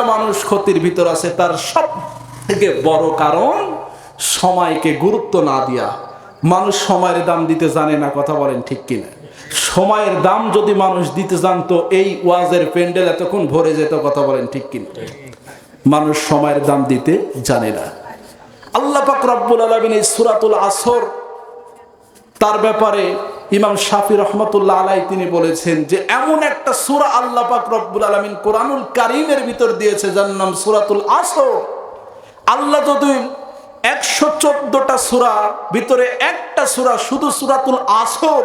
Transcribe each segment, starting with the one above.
প্রত্যেকটা মানুষ ক্ষতির ভিতর আছে, তার সব থেকে বড় কারণ সময়কে গুরুত্ব না দিয়া। মানুষ সময়ের দাম দিতে জানে না, কথা বলেন ঠিক কিনা? সময়ের দাম যদি মানুষ দিতে জানতো, এই ওয়াজের প্যান্ডেল এতক্ষণ ভরে যেত, কথা বলেন ঠিক কিনা? মানুষ সময়ের দাম দিতে জানে না। আল্লাহ পাক রব্বুল আলমিন এই সুরাতুল আসর তার ব্যাপারে ইমাম শাফি রহমতুল্লাহ আলাই তিনি বলেছেন যে এমন একটা সুরা আল্লাহ পাক রব্বুল আলমিন কোরআনুল কারিমের ভিতর দিয়েছে যার নাম সুরাতুল আসর। আল্লাহ যদি একশো চোদ্দটা সুরা ভিতরে একটা সুরা শুধু সুরাতুল আসর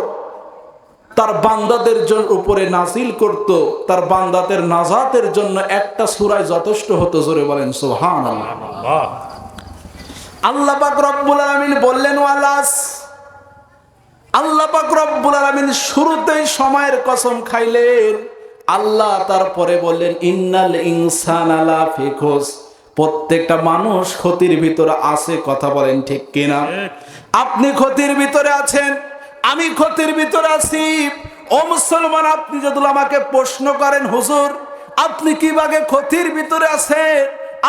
তার বান্দাদের জন্য উপরে নাজিল করত তার বান্দাদের নাজাতের জন্য একটা সুরায় যথেষ্ট হতো জোরে বলেন সোহান আল্লাহ পাক রব্বুল আলামিন বললেন ওয়ালাস আল্লাহ রব্বুল আলামিন শুরুতেই সময়ের কসম খাইলেন। আল্লাহ তারপরে বললেন, ইন্নাল ইনসান প্রত্যেকটা মানুষ ক্ষতির ভিতরে আছে, কথা বলেন ঠিক কিনা? আপনি ক্ষতির ভিতরে আছেন, আমি ক্ষতির ভিতরে আছি। ও মুসলমান, আপনি যদি আমাকে প্রশ্ন করেন, হুজুর, আপনি কি ভাগে ক্ষতির ভিতরে আছেন?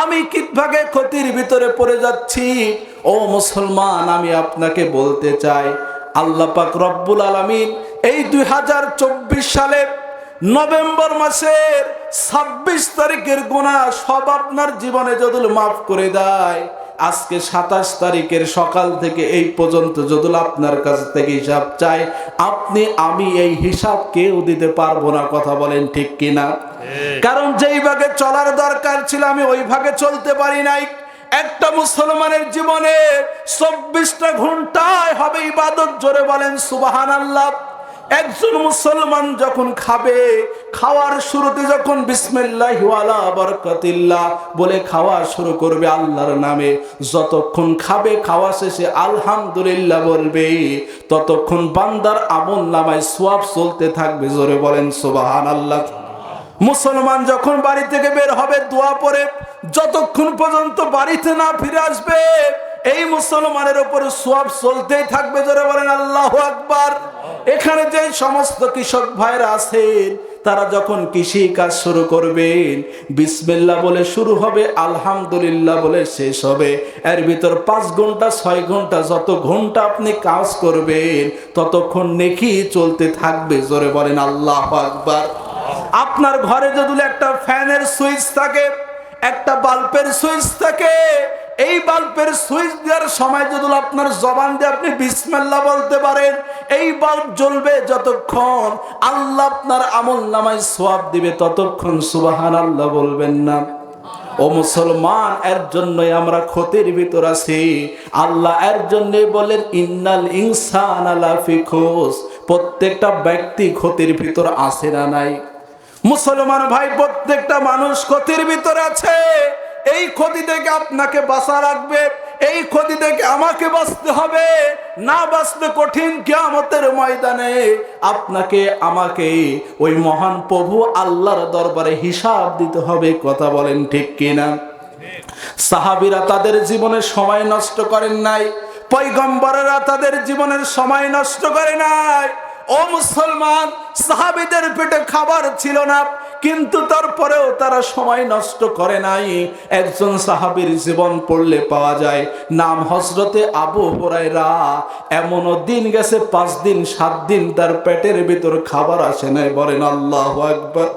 আমি কি ভাগে ক্ষতির ভিতরে পড়ে যাচ্ছি? ও মুসলমান, আমি আপনাকে বলতে চাই আল্লাহ পাক রব্বুল আলামিন এই দুই সালে নভেম্বর মাসের ছাব্বিশ তারিখের গুণা সব আপনার জীবনে যদি মাফ করে দেয়। আজকে সাতাশ তারিখের সকাল থেকে এই পর্যন্ত যদি আপনার কাছ থেকে হিসাব চাই আপনি আমি এই হিসাব কেউ দিতে পারব না কথা বলেন ঠিক কিনা? কারণ যেই ভাগে চলার দরকার ছিল আমি ওই ভাগে চলতে পারি নাই। একটা মুসলমানের জীবনে চব্বিশটা ঘন্টায় হবে ইবাদত। জোরে বলেন সুবাহান আল্লাহ একজন মুসলমান যখন খাবে, খাওয়ার শুরুতে যখন বিসমিল্লাহ বলে খাওয়া শুরু করবে আল্লাহর নামে, যতক্ষণ খাবে, খাওয়া শেষে আলহামদুলিল্লাহ বলবে, ততক্ষণ বান্দার আমল নামায় সোয়াব চলতে থাকবে। জোরে বলেন সুবাহান আল্লাহ মুসলমান যখন বাড়ি থেকে বের হবে, দোয়া পরে যতক্ষণ পর্যন্ত বাড়িতে না ফিরে আসবে, এই মুসলমানের উপর সব চলতেই থাকবে। জোরে বলেন, আল্লাহ আকবার। এখানে যে সমস্ত কৃষক ভাইরা আছেন, তারা যখন কৃষি কাজ শুরু করবেন, বিসমিল্লাহ বলে শুরু হবে, আলহামদুলিল্লাহ বলে শেষ হবে। এর ভিতর পাঁচ ঘণ্টা, ছয় ঘণ্টা, যত ঘণ্টা আপনি কাজ করবেন, ততক্ষণ নেকি চলতে থাকবে। জোরে বলেন, আল্লাহ আকবার। আপনার ঘরে যদি একটা ফ্যানের সুইচ থাকে, একটা বাল্বের সুইচ থাকে, এই বাল্বের সুইচ দেওয়ার সময় যদি আপনার জবান দিয়ে আপনি বিসমেল্লা বলতে পারেন, এই বাল্ব জ্বলবে যতক্ষণ আল্লাহ আপনার আমল নামায় সোয়াব দিবে, ততক্ষণ সুবাহান আল্লাহ বলবেন না। ও মুসলমান, এর জন্যই আমরা ক্ষতির ভিতর আছি। আল্লাহ এর জন্যই বলেন, ইন্নাল ইনসান আলা ফিখুস প্রত্যেকটা ব্যক্তি ক্ষতির ভিতর আছে না নাই? মুসলমান ভাই, প্রত্যেকটা মানুষ ক্ষতির ভিতরে আছে। এই ক্ষতি থেকে আপনাকে বাঁচা রাখবে এই ক্ষতি থেকে আমাকে বাঁচতে হবে। না বাঁচতে কঠিন কিয়ামতের ময়দানে আপনাকে, আমাকে ওই মহান প্রভু আল্লাহর দরবারে হিসাব দিতে হবে, কথা বলেন ঠিক কিনা? সাহাবিরা তাদের জীবনের সময় নষ্ট করেন নাই পৈগম্বরেরা তাদের জীবনের সময় নষ্ট করে নাই ও মুসলমান, সাহাবিদের পেটে খাবার ছিল না, কিন্তু তারপরেও তারা সময় নষ্ট করে নাই। একজন সাহাবির জীবন পড়লে পাওয়া যায়, নাম হজরতে আবু হরাইরা এমনও দিন গেছে, পাঁচ দিন, সাত দিন তার পেটের ভিতর খাবার আসে নাই, বলেন আল্লাহ একবার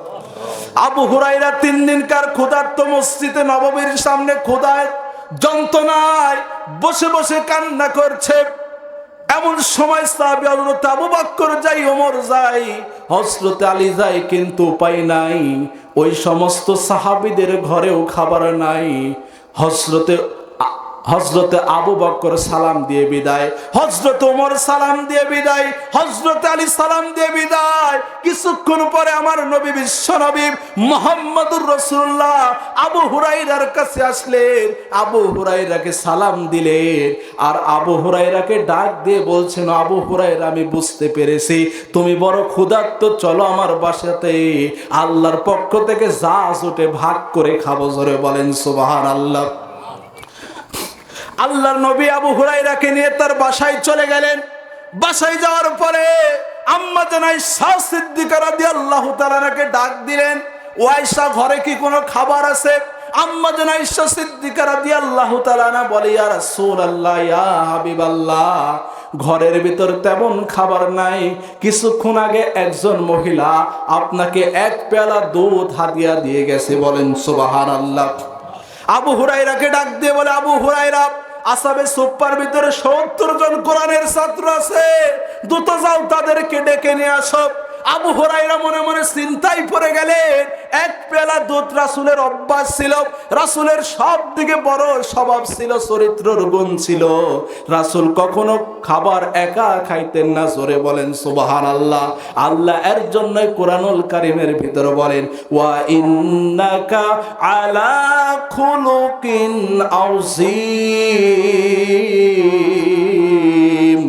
আবু হুরাইরা তিন দিনকার ক্ষুধার্ত মসজিদে নবমীর সামনে ক্ষুধায়, যন্ত্রণায় বসে বসে কান্না করছে। এমন সময় সাহাবি হযরত আবু বকর যাই, ওমর যাই, হযরত আলী যাই কিন্তু উপায় নাই। ওই সমস্ত সাহাবিদের ঘরেও খাবার নাই। হযরতে হজরতে আবু বকর সালাম দিয়ে বিদায় হজরত ওমর সালাম দিয়ে বিদায় হজরত আলী সালাম দিয়ে বিদায়। কিছুক্ষণ পরে আমার নবী বিশ্ব নবী মোহাম্মদুর রসুল্লাহ আবু হুরাইরার কাছে আসলেন। আবু হুরাইরাকে সালাম দিলেন আর আবু হুরাইরাকে ডাক দিয়ে বলছেন, আবু হুরাইরা আমি বুঝতে পেরেছি। তুমি বড় ক্ষুধার্ত, চলো আমার বাসাতে। আল্লাহর পক্ষ থেকে যা উঠে ভাগ করে খাব। জোরে বলেন সুবাহান আল্লাহ আল্লাহর নবী আবু হুরাইরাকে নিয়ে তার বাসায় চলে গেলেন। বাসায় যাওয়ার পরে আম্মা জানাই শাহ সিদ্দিকা রাদিয়াল্লাহু তাআলাকে ডাক দিলেন ওয়াইসা ঘরে কি কোনো খাবার আছে? আম্মা জান আয়েশা সিদ্দিকা রাদিয়াল্লাহু তাআলা না বলে, ইয়া রাসূলুল্লাহ, ইয়া হাবিবাল্লাহ, ঘরের ভিতর তেমন খাবার নাই। কিছুক্ষণ আগে একজন মহিলা আপনাকে এক পেয়ালা দুধ হাদিয়া দিয়ে গেছে। বলেন, সুবহানাল্লাহ। আবু হুরাইরাকে ডাক দিয়ে বলে, আবু হুরাইরা আসাবে সুপার ভিতরে সত্তর জন কোরআনের ছাত্র আছে। দ্রুত যাও তাদেরকে ডেকে নিয়ে আসো। আবু হরাইরা মনে মনে চিন্তায় পড়ে গেলেন, এক পেলা দুধ রাসুলের অভ্যাস ছিল, রাসুলের সব দিকে বড় স্বভাব ছিল, চরিত্রর গুণ ছিল। রাসুল কখনো খাবার একা খাইতেন না, জোরে বলেন সুবাহান আল্লাহ আল্লাহ এর জন্যই কোরআনুল কারিমের ভিতরে বলেন, ওয়া ইন্নাকা আলা খুলুকিন আউজিম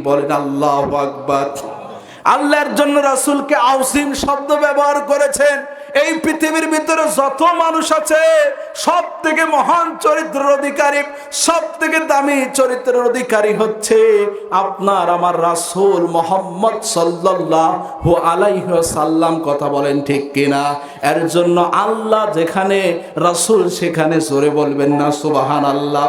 বলেন, আল্লাহু আকবার। আল্লাহর জন্য রাসূলকে আউসিম শব্দ ব্যবহার করেছেন। এই পৃথিবীর ভিতরে যত মানুষ আছে সব থেকে মহান চরিত্রের অধিকারী সব থেকে দামি চরিত্রের অধিকারী হচ্ছে আপনার, আমার রাসূল মোহাম্মদ সাল্লাল্লাহু আলাইহি সাল্লাম কথা বলেন ঠিক কিনা? এর জন্য আল্লাহ যেখানে, রাসূল সেখানে জোরে বলবেন না, সুবহানাল্লাহ।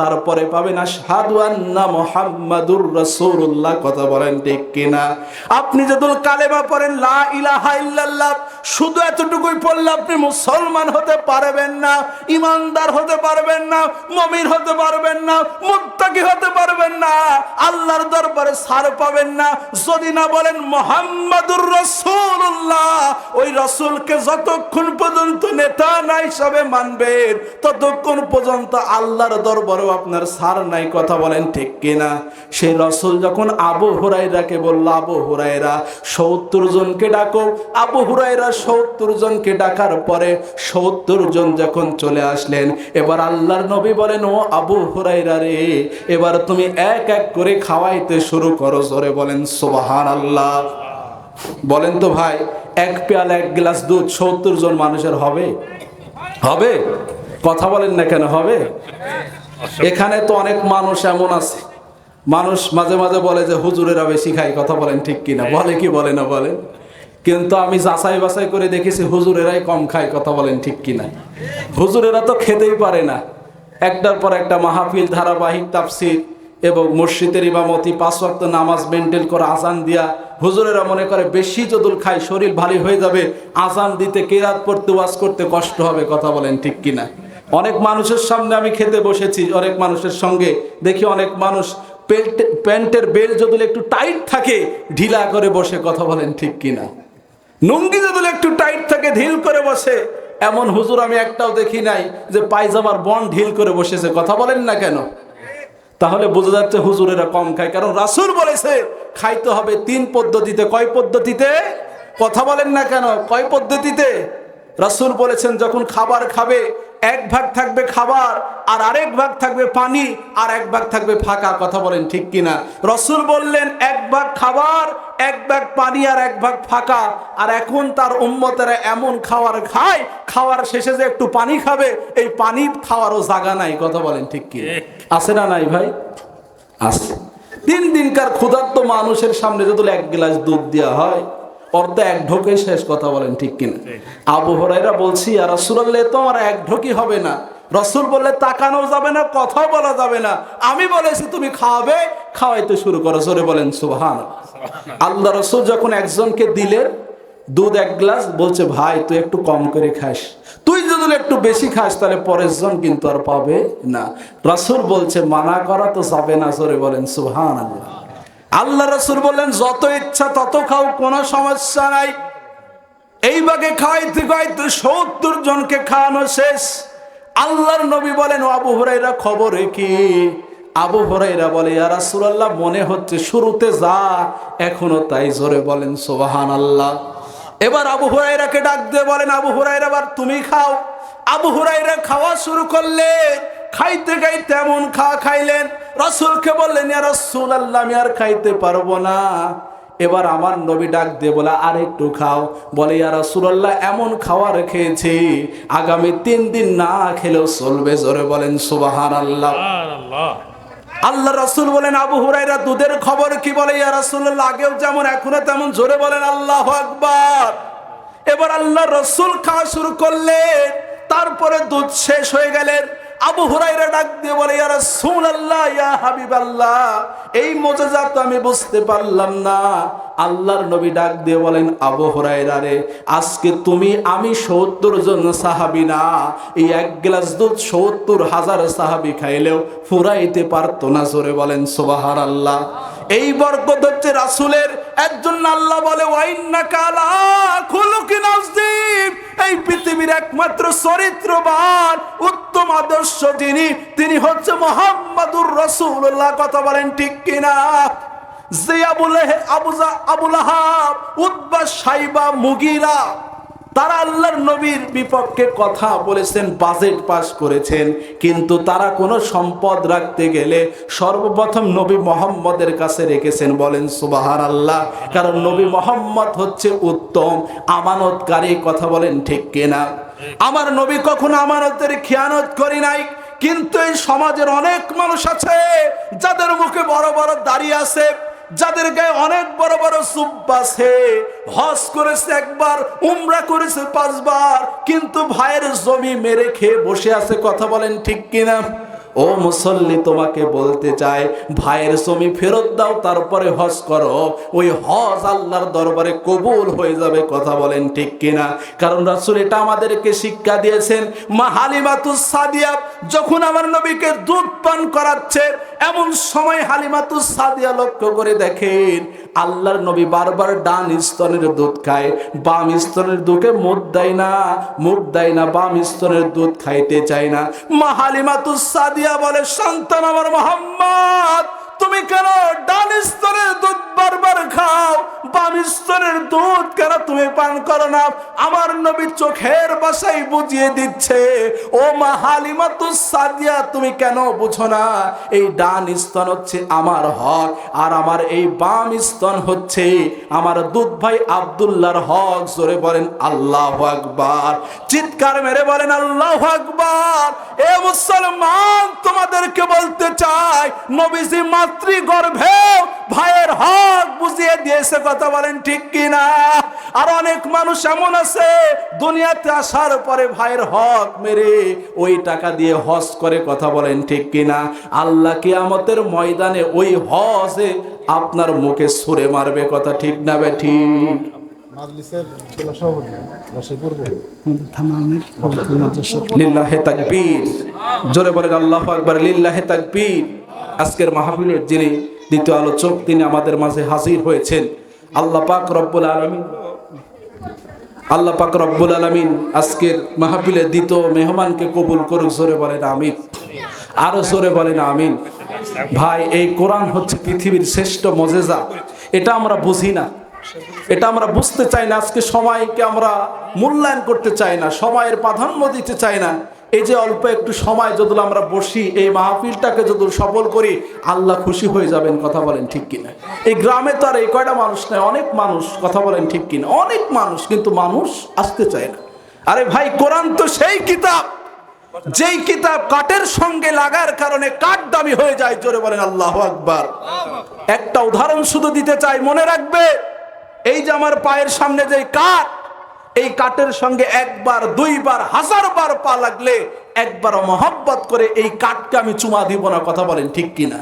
তারপরে পাবেন রাসূলুল্লাহ। কথা বলেন ঠিক কিনা? আপনি যদুল কালেমা পড়েন শুধু এতটুকুই পড়লে আপনি মুসলমান হতে পারবেন না, ইমানদার হতে পারবেন না, মমিন হতে পারবেন না, মুত্তাকি হতে পারবেন না, আল্লাহর দরবারে সার পাবেন না। যদি না বলেন মোহাম্মদুর রসুল্লাহ ওই রসুলকে যতক্ষণ পর্যন্ত নেতা না হিসাবে মানবেন, ততক্ষণ পর্যন্ত আল্লাহর দরবারেও আপনার সার নাই কথা বলেন ঠিক কিনা? সেই রসুল যখন আবু হুরাইরাকে বলল, আবু হুরাইরা সত্তর জনকে ডাকো। আবু হুরাইরা সত্তর জনকে ডাকার পরে সত্তর জন যখন চলে আসলেন, এবার আল্লাহর নবী বলেন, ও আবু হুরাইরা রে, এবার তুমি এক এক করে খাওয়াইতে শুরু করো। জোরে বলেন সোবাহান আল্লাহ বলেন তো ভাই, এক পেয়ালা, এক গ্লাস দুধ সত্তর জন মানুষের হবে? হবে? কথা বলেন না কেন, হবে? এখানে তো অনেক মানুষ এমন আছে। মানুষ মাঝে মাঝে বলে যে হুজুরেরা বেশি খায়। কথা বলেন ঠিক কিনা? বলে কি বলে না বলেন? কিন্তু আমি যাচাই বাছাই করে দেখেছি হুজুরেরাই কম খায়। কথা বলেন ঠিক কিনা? হুজুরেরা তো খেতেই পারে না। একটার পর একটা মাহফিল ধারাবাহিক তাফসির এবং মসজিদের ইমামতি পাঁচ ওয়াক্ত নামাজ মেনটেন করে আজান দিয়া হুজুরেরা মনে করে বেশি যদুল খায় শরীর ভারী হয়ে যাবে। আজান দিতে কেরাত পড়তে ওয়াজ করতে কষ্ট হবে। কথা বলেন ঠিক কিনা? অনেক মানুষের সামনে আমি খেতে বসেছি, অনেক মানুষের সঙ্গে। দেখি অনেক মানুষ পেল্ট- প্যান্টের বেল যদি একটু টাইট থাকে, ঢিলা করে বসে, কথা বলেন ঠিক কিনা? নুঙ্গি যদি একটু টাইট থাকে, ঢিল করে বসে। এমন হুজুর আমি একটাও দেখি নাই যে পায়জামার বন ঢিল করে বসেছে, কথা বলেন না কেন? তাহলে বোঝা যাচ্ছে হুজুরেরা কম খায়, কারণ রাসূল বলেছে, খাইতে হবে তিন পদ্ধতিতে। কয় পদ্ধতিতে? কথা বলেন না কেন, কয় পদ্ধতিতে? রাসূল বলেছেন, যখন খাবার খাবে এক ভাগ থাকবে খাবার আর আরেক ভাগ থাকবে পানি আর এক ভাগ থাকবে ফাঁকা কথা বলেন ঠিক কিনা? রসুল বললেন, এক ভাগ খাবার, এক ভাগ পানি আর এক ভাগ ফাঁকা। আর এখন তার উম্মতেরা এমন খাওয়ার খায়, খাওয়ার শেষে যে একটু পানি খাবে, এই পানি খাওয়ারও জাগা নাই, কথা বলেন ঠিক কি আছে না নাই ভাই? আছে। তিন দিনকার ক্ষুধার্ত মানুষের সামনে যদি এক গ্লাস দুধ দেওয়া হয় অর্ধ এক ঢোকে শেষ কথা বলেন ঠিক কিনা? আবু হরাইরা বলছি আর রসুল্লাহ তো আমার এক ঢোকি হবে না। রসুল বললে তাকানো যাবে না কথা বলা যাবে না। আমি বলেছি তুমি খাওয়াবে খাওয়াইতে শুরু করো। জোরে বলেন সুবহান আল্লাহ রসুল যখন একজনকে দিলেন দুধ এক গ্লাস বলছে ভাই তুই একটু কম করে খাস। তুই যদি একটু বেশি খাস তাহলে পরের জন কিন্তু আর পাবে না। রসুল বলছে মানা করা তো যাবে না। জোরে বলেন সুবহান আল্লাহ আল্লাহ রসুল বললেন, যত ইচ্ছা তত খাও, কোনো সমস্যা নাই। এই বাগে খাওয়াইতে সত্তর জনকে খাওয়ানো শেষ। আল্লাহর নবী বলেন আবু হরাইরা খবরে কি? আবু হরাইরা বলে রাসূলুল্লাহ, মনে হচ্ছে শুরুতে যা, এখনও তাই। জোরে বলেন সুবহান আল্লাহ এবার আবু হুরাইরাকে ডাক দিয়ে বলেন, আবু হুরাইরা এবার তুমি খাও। আবু হুরাইরা খাওয়া শুরু করলে খাইতে খাইতে এমন খা খাইলেন। রাসূলকে বললেন ইয়া আল্লাহ আমি আর খাইতে পারব না। এবার আমার নবী ডাক দিয়ে বলে আর একটু খাও। বলে ইয়া রাসূলুল্লাহ এমন খাওয়ার খেয়েছি আগামী তিন দিন না খেলেও চলবে। জোরে বলেন সুবহানাল্লাহ। আল্লাহ আল্লাহ রাসূল বলেন আবু হুরাইরা দুধের খবর কি বলে? ইয়া রাসূলুল্লাহ আগেও যেমন এখনও তেমন। জোরে বলেন আল্লাহু আকবার। এবার আল্লাহ রসুল খাওয়া শুরু করলেন তারপরে দুধ শেষ হয়ে গেলেন। আবু হুরাইরা ডাক দিয়ে বলে, ইয়া রাসূলুল্লাহ, ইয়া হাবিবাল্লাহ। এই মোজেজা তো আমি বুঝতে পারলাম না। আল্লাহর নবী ডাক দিয়ে বলেন, আবু হুরাইরা রে, আজকে তুমি, আমি সত্তর জন সাহাবি না, এই এক গ্লাস দুধ সত্তর হাজার সাহাবি খাইলেও ফুরাইতে পারতো না। জোরে বলেন সুবাহার আল্লাহ এই বরকত হচ্ছে রাসূলের। একজন আল্লাহ বলে ওয়াইন্না কালা খুলুকিন আযীম। এই পৃথিবীর একমাত্র চরিত্রবান উত্তম আদর্শ যিনি তিনি হচ্ছে মোহাম্মদুর রাসূলুল্লাহ। কথা বলেন ঠিক কিনা? যে আবুল আবুজা আবুল আহাব উদ্বা সাইবা মুগিরা, তারা আল্লাহর নবীর বিপক্ষে কথা বলেছেন বাজেট পাস করেছেন। কিন্তু তারা কোনো সম্পদ রাখতে গেলে সর্বপ্রথম নবী মোহাম্মদের কাছে রেখেছেন, বলেন সুবাহার আল্লাহ কারণ নবী মোহাম্মদ হচ্ছে উত্তম, আমানতকারী, কথা বলেন ঠিক কিনা? আমার নবী কখনো আমানতের খেয়ানত করি নাই, কিন্তু এই সমাজের অনেক মানুষ আছে যাদের মুখে বড় বড় দাঁড়িয়ে আছে, যাদের গায়ে অনেক বড় বড় সুব্বা আছে। হজ করেছে একবার, উমরা করেছে পাঁচবার, কিন্তু ভাইয়ের জমি মেরে খেয়ে বসে আছে, কথা বলেন ঠিক কিনা? ও মুসল্লি, তোমাকে বলতে চাই, ভাইয়ের জমি ফেরত দাও, তারপরে হজ করো। ওই হজ আল্লাহর দরবারে কবুল হয়ে যাবে, কথা বলেন ঠিক কিনা? কারণ রাসূল এটা আমাদেরকে শিক্ষা দিয়েছেন, মা হালিমাতুস সাদিয়া যখন আমার নবীকে দুধ পান করাচ্ছে, এমন সময় হালিমাতুস সাদিয়া লক্ষ্য করে দেখেন আল্লাহর নবী বারবার ডান স্তনের দুধ খায়, বাম স্তনের দুধে মুখ দেয় না, মুখ দেয় না, বাম স্তনের দুধ খাইতে চায় না। মা হালিমাতুস সাদিয়া বলে, সন্তান আমার মোহাম্মদ তুমি কেন ডান স্তরের দুধ বারবার খাও, বাম স্তরের দুধ কেন তুমি পান করো না? আমার নবী চোখের বাসাই বুঝিয়ে দিচ্ছে, ও মা হালিমাতুস সাদিয়া, তুমি কেন বুঝো না? এই ডান স্তন হচ্ছে আমার হক, আর আমার এই বাম স্তন হচ্ছে আমার দুধ ভাই আব্দুল্লাহর হক। জোরে বলেন, আল্লাহ আকবার। চিৎকার মেরে বলেন, আল্লাহ আকবার। এ মুসলমান, তোমাদেরকে বলতে চাই, নবীজি মাতৃগর্ভে ভাইয়ের হক বুঝিয়ে দিয়েছে কথা বলেন ঠিক কিনা? আর অনেক মানুষ এমন আছে দুনিয়াতে আসার পরে ভাইয়ের হক মেরে ওই টাকা দিয়ে হজ করে কথা বলেন ঠিক কিনা? আল্লাহ কিয়ামতের ময়দানে ওই হজে আপনার মুখে সুরে মারবে কথা ঠিক না বে ঠিক? লিল্লাহে তাকবীর। জোরে বলেন আল্লাহু আকবার লিল্লাহে তাকবীর। আজকের মাহফিলের যিনি দ্বিতীয় আলোচক, তিনি আমাদের মাঝে হাজির হয়েছেন। আল্লাহ পাক রব্বুল আলামিন, আল্লাহ পাক রব্বুল আলামিন আজকের মাহফিলের দ্বিতীয় মেহমানকে কবুল করুক, জোরে বলেন আমিন। আরও জোরে বলেন আমিন। ভাই, এই কোরআন হচ্ছে পৃথিবীর শ্রেষ্ঠ মজেজা। এটা আমরা বুঝি না। এটা আমরা বুঝতে চাই না। আজকে সময়কে আমরা মূল্যায়ন করতে চাই না। সময়ের প্রাধান্য দিতে চাই না। এই যে অল্প একটু সময় যদি আমরা বসি, এই মাহফিলটাকে যদি সফল করি, আল্লাহ খুশি হয়ে যাবেন, কথা বলেন ঠিক কিনা। এই গ্রামে তো আর এই কয়টা মানুষ নয় অনেক মানুষ, কথা বলেন ঠিক কিনা। অনেক মানুষ, কিন্তু মানুষ আসতে চায় না। আরে ভাই, কোরআন তো সেই কিতাব, যেই কিতাব কাঠের সঙ্গে লাগার কারণে কাঠ দামি হয়ে যায়, জোরে বলেন আল্লাহ আকবার। একটা উদাহরণ শুধু দিতে চাই, মনে রাখবে, এই যে আমার পায়ের সামনে যে কাঠ এই কাঠের সঙ্গে একবার, দুইবার হাজার বার পা লাগলে একবার মহব্বত করে এই কাঠকে আমি চুমা দিব না, কথা বলেন ঠিক কিনা?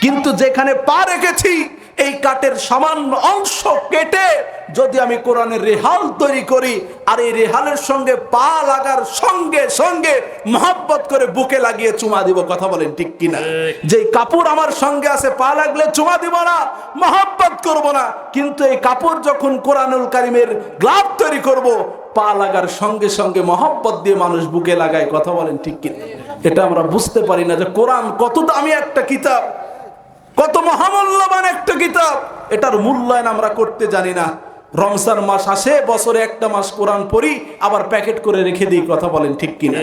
কিন্তু যেখানে পা রেখেছি এই কাঠের সামান্য অংশ কেটে যদি আমি কোরআনের রেহাল তৈরি করি আর এই রেহালের সঙ্গে পা লাগার সঙ্গে সঙ্গে মহব্বত করে বুকে লাগিয়ে চুমা দিব কথা বলেন ঠিক কিনা? যে কাপড় আমার সঙ্গে আছে পা লাগলে চুমা দিব না মহাব্বত করব না। কিন্তু এই কাপড় যখন কোরআনুল কারিমের গ্লাভ তৈরি করব পা লাগার সঙ্গে সঙ্গে মহব্বত দিয়ে মানুষ বুকে লাগায় কথা বলেন ঠিক কিনা? এটা আমরা বুঝতে পারি না যে কোরআন কত দামি একটা কিতাব কত মহামূল্যবান একটা কিতাব। এটার মূল্যায়ন আমরা করতে জানি না। রমজান মাস আসে বছরে একটা মাস কোরআন পড়ি আবার প্যাকেট করে রেখে দিই কথা বলেন ঠিক কিনা?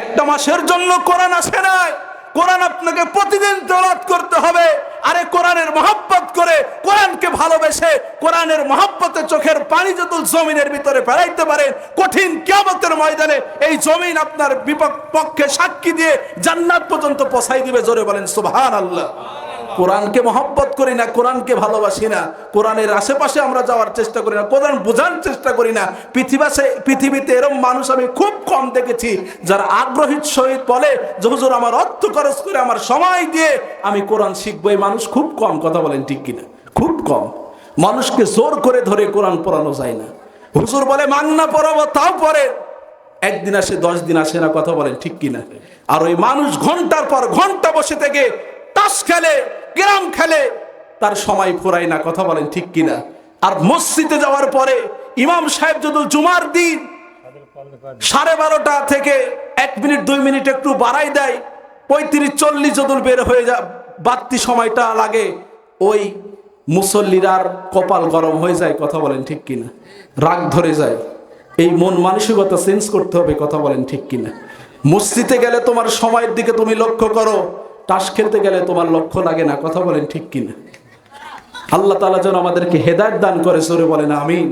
একটা মাসের জন্য কোরআন আসে নাই। কোরআন আপনাকে প্রতিদিন তেলাওয়াত করতে হবে। আরে কোরআনের মহব্বত করে কোরআনকে ভালোবেসে কোরআনের মহব্বতে চোখের পানি যত জমিনের ভিতরে ফেলাইতে পারেন কঠিন কিয়ামতের ময়দানে এই জমিন আপনার বিপক্ষ পক্ষে সাক্ষী দিয়ে জান্নাত পর্যন্ত পৌঁছাই দিবে জোরে বলেন সুবহান আল্লাহ কোরআনকে মহব্বত করি না, কোরআনকে ভালোবাসি না, কোরআনের আশেপাশে আমরা যাওয়ার চেষ্টা করি না, কোরআন বোঝার চেষ্টা করি না। পৃথিবীতে পৃথিবীতে এরম মানুষ আমি খুব কম দেখেছি, যারা আগ্রহীর সহিত বলে, যে, হুজুর, আমার অর্থ খরচ করে, আমার সময় দিয়ে আমি কোরআন শিখব। এই মানুষ খুব কম, কথা বলেন ঠিক কিনা? খুব কম। মানুষকে জোর করে ধরে কোরআন পড়ানো যায় না। হুজুর বলে মান্না পড়াবো, তাও পরে একদিন আসে, দশ দিন আসে না, কথা বলেন ঠিক কিনা? আর ওই মানুষ ঘণ্টার পর ঘণ্টা বসে থেকে তাস খেলে গ্রাম খেলে তার সময় ফুরায় না, কথা বলেন ঠিক কিনা। আর মসজিদে যাওয়ার পরে ইমাম সাহেব যদি জুমার দিন সাড়ে বারোটা থেকে এক মিনিট, দুই মিনিট একটু বাড়াই দেয়, পঁয়ত্রিশ, চল্লিশ যদুর বের হয়ে যা বাড়তি সময়টা লাগে, ওই মুসল্লিরার কপাল গরম হয়ে যায়, কথা বলেন ঠিক কিনা। রাগ ধরে যায়। এই মন মানসিকতা চেঞ্জ করতে হবে, কথা বলেন ঠিক কিনা। মসজিদে গেলে তোমার সময়ের দিকে তুমি লক্ষ্য করো তাস খেলতে গেলে তোমার লক্ষ্য লাগে না কথা বলেন ঠিক কিনা? আল্লাহ তালা যেন আমাদেরকে হেদায়ত দান করে সরে বলেন আমিন।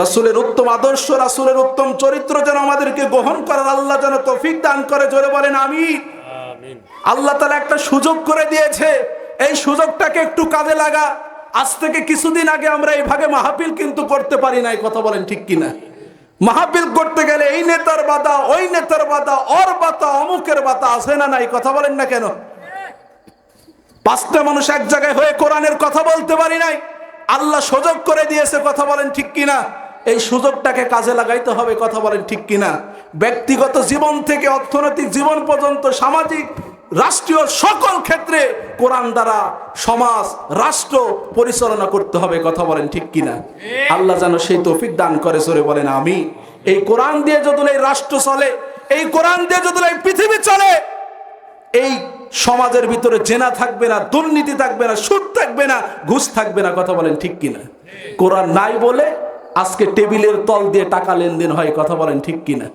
রাসূলের উত্তম আদর্শ রাসূলের উত্তম চরিত্র যেন আমাদেরকে গ্রহণ করার আল্লাহ যেন তৌফিক দান করে জোরে বলেন আমি আল্লাহ তালা একটা সুযোগ করে দিয়েছে এই সুযোগটাকে একটু কাজে লাগা। আজ থেকে কিছুদিন আগে আমরা এই ভাগে মাহফিল কিন্তু করতে পারি নাই কথা বলেন ঠিক কিনা? মাহফিল করতে গেলে এই নেতার বাধা ওই নেতার বাধা ওর বাতা অমুকের বাতা আছে না নাই কথা বলেন না কেন? পাঁচটা মানুষ এক জায়গায় হয়ে কোরআনের কথা বলতে পারি নাই। আল্লাহ সুযোগ করে দিয়েছে কথা বলেন ঠিক কিনা? এই সুযোগটাকে কাজে লাগাইতে হবে কথা বলেন ঠিক কিনা? ব্যক্তিগত জীবন থেকে অর্থনৈতিক জীবন পর্যন্ত, সামাজিক, রাষ্ট্রীয় সকল ক্ষেত্রে কোরআন দ্বারা সমাজ, রাষ্ট্র পরিচালনা করতে হবে কথা বলেন ঠিক কিনা? আল্লাহ যেন সেই তৌফিক দান করে সরে বলেন আমি এই কোরআন দিয়ে যদি এই রাষ্ট্র চলে, এই কোরআন দিয়ে যদি এই পৃথিবী চলে, এই সমাজের ভিতরে জেনা থাকবে না দুর্নীতি থাকবে না সুদ থাকবে না ঘুষ থাকবে না কথা বলেন ঠিক কিনা? কোরআন নাই বলে আজকে টেবিলের তল দিয়ে টাকা লেনদেন হয় কথা বলেন ঠিক কিনা?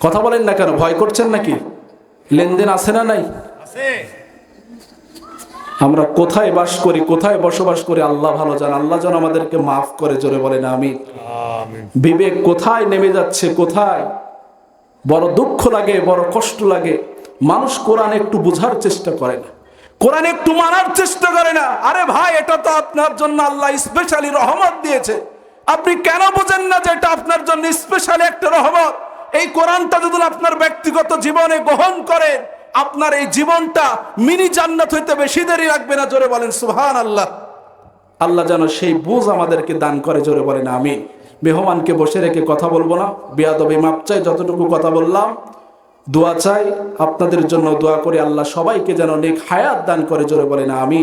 কথা বলেন না কেন ভয় করছেন নাকি? লেনদেন আছে না নাই? আমরা কোথায় বাস করি কোথায় বসবাস করি আল্লাহ ভালো জান আল্লাহ যেন আমাদেরকে মাফ করে জোরে বলেন আমি বিবেক কোথায় নেমে যাচ্ছে কোথায়? বড় দুঃখ লাগে বড় কষ্ট লাগে মানুষ কোরআন একটু বোঝার চেষ্টা করে না। কোরআন একটু মানার চেষ্টা করে না। আরে ভাই, এটা তো আপনার জন্য আল্লাহ স্পেশালি রহমত দিয়েছে। আপনি কেন বোঝেন না যে এটা আপনার জন্য স্পেশালি একটা রহমত? এই কোরআনটা যদি আপনার ব্যক্তিগত জীবনে গ্রহণ করেন আপনার এই জীবনটা মিনি জান্নাত হইতে বেশি দেরি রাখবে না। জোরে বলেন সুহান আল্লাহ আল্লাহ যেন সেই বুঝ আমাদেরকে দান করে, জোরে বলেন আমি মেহমানকে বসে রেখে কথা বলব না। বেয়াদবি মাপ চাই যতটুকু কথা বললাম দোয়া চাই, আপনাদের জন্য দোয়া করে, আল্লাহ সবাইকে যেন অনেক হায়াত দান করে, জোরে বলেন আমি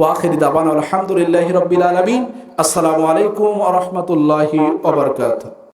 ওয়াখিরি দাবান আলহামদুলিল্লাহ রবিল আলমিন। আসসালামু আলাইকুম আ রহমতুল্লাহি